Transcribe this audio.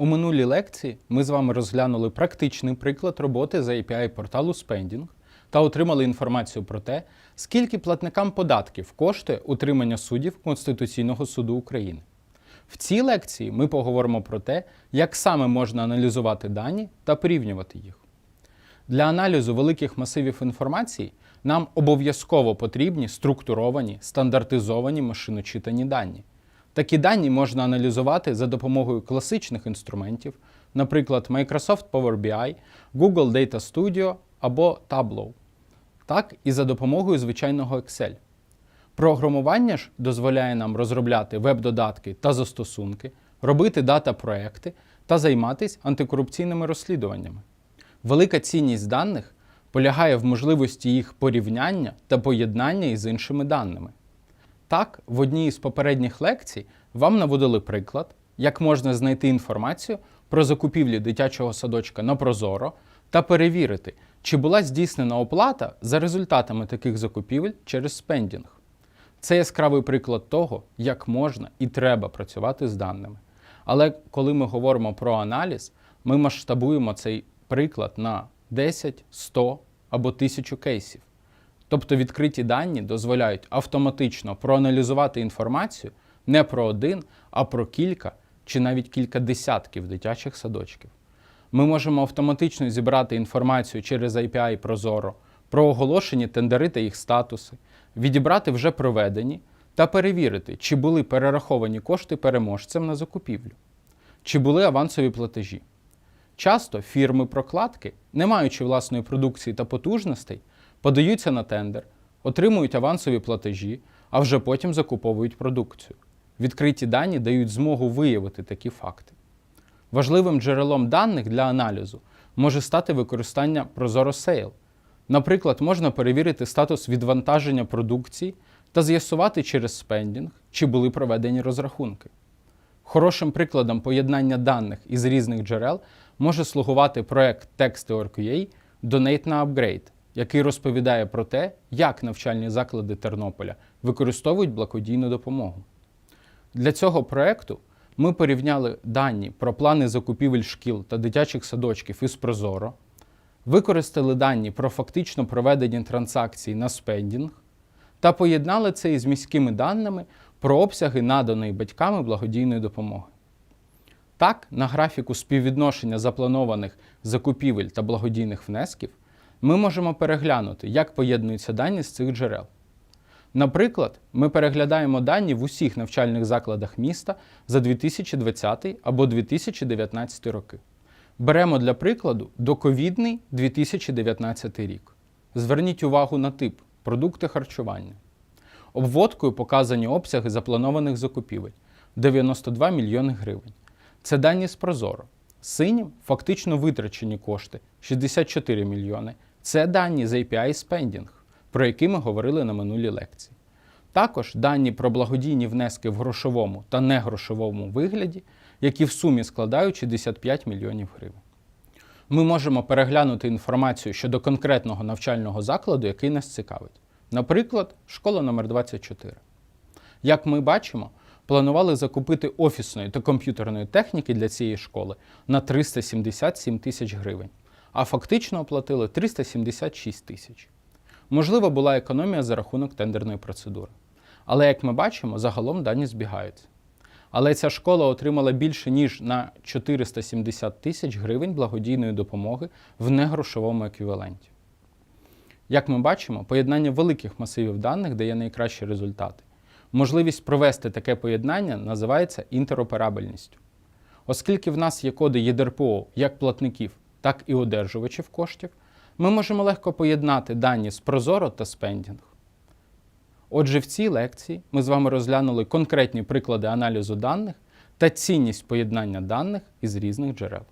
У минулій лекції ми з вами розглянули практичний приклад роботи за API порталу Spending та отримали інформацію про те, скільки платникам податків коштує утримання суддів Конституційного суду України. В цій лекції ми поговоримо про те, як саме можна аналізувати дані та порівнювати їх. Для аналізу великих масивів інформації нам обов'язково потрібні структуровані, стандартизовані машиночитані дані. Такі дані можна аналізувати за допомогою класичних інструментів, наприклад, Microsoft Power BI, Google Data Studio або Tableau, так і за допомогою звичайного Excel. Програмування ж дозволяє нам розробляти веб-додатки та застосунки, робити дата-проекти та займатися антикорупційними розслідуваннями. Велика цінність даних полягає в можливості їх порівняння та поєднання із іншими даними. Так, в одній із попередніх лекцій вам наводили приклад, як можна знайти інформацію про закупівлі дитячого садочка на Прозоро та перевірити, чи була здійснена оплата за результатами таких закупівель через спендінг. Це яскравий приклад того, як можна і треба працювати з даними. Але коли ми говоримо про аналіз, ми масштабуємо цей приклад на 10, 100 або 1000 кейсів. Тобто відкриті дані дозволяють автоматично проаналізувати інформацію не про один, а про кілька чи навіть кілька десятків дитячих садочків. Ми можемо автоматично зібрати інформацію через API Прозоро про оголошені тендери та їх статуси, відібрати вже проведені та перевірити, чи були перераховані кошти переможцям на закупівлю, чи були авансові платежі. Часто фірми-прокладки, не маючи власної продукції та потужностей, подаються на тендер, отримують авансові платежі, а вже потім закуповують продукцію. Відкриті дані дають змогу виявити такі факти. Важливим джерелом даних для аналізу може стати використання Prozoro Sale. Наприклад, можна перевірити статус відвантаження продукції та з'ясувати через спендінг, чи були проведені розрахунки. Хорошим прикладом поєднання даних із різних джерел може слугувати проект Text.org.ua Donate на Upgrade, який розповідає про те, як навчальні заклади Тернополя використовують благодійну допомогу. Для цього проекту ми порівняли дані про плани закупівель шкіл та дитячих садочків із Прозоро, використали дані про фактично проведені транзакції на спендінг та поєднали це із міськими даними про обсяги наданої батьками благодійної допомоги. Так, на графіку співвідношення запланованих закупівель та благодійних внесків ми можемо переглянути, як поєднуються дані з цих джерел. Наприклад, ми переглядаємо дані в усіх навчальних закладах міста за 2020 або 2019 роки. Беремо для прикладу доковідний 2019 рік. Зверніть увагу на тип продукти харчування. Обводкою показані обсяги запланованих закупівель 92 мільйони гривень. Це дані з Прозоро. Синім фактично витрачені кошти 64 мільйони. Це дані з API Spending, про які ми говорили на минулій лекції. Також дані про благодійні внески в грошовому та негрошовому вигляді, які в сумі складають 65 мільйонів гривень. Ми можемо переглянути інформацію щодо конкретного навчального закладу, який нас цікавить. Наприклад, школа номер 24 Як ми бачимо, планували закупити офісної та комп'ютерної техніки для цієї школи на 377 тисяч гривень, а фактично оплатили 376 тисяч. Можливо, була економія за рахунок тендерної процедури. Але, як ми бачимо, загалом дані збігаються. Але ця школа отримала більше ніж на 470 тисяч гривень благодійної допомоги в негрошовому еквіваленті. Як ми бачимо, поєднання великих масивів даних дає найкращі результати. Можливість провести таке поєднання називається інтероперабельністю. Оскільки в нас є коди ЄДРПО як платників, так і одержувачів коштів, ми можемо легко поєднати дані з Прозоро та спендінг. Отже, в цій лекції ми з вами розглянули конкретні приклади аналізу даних та цінність поєднання даних із різних джерел.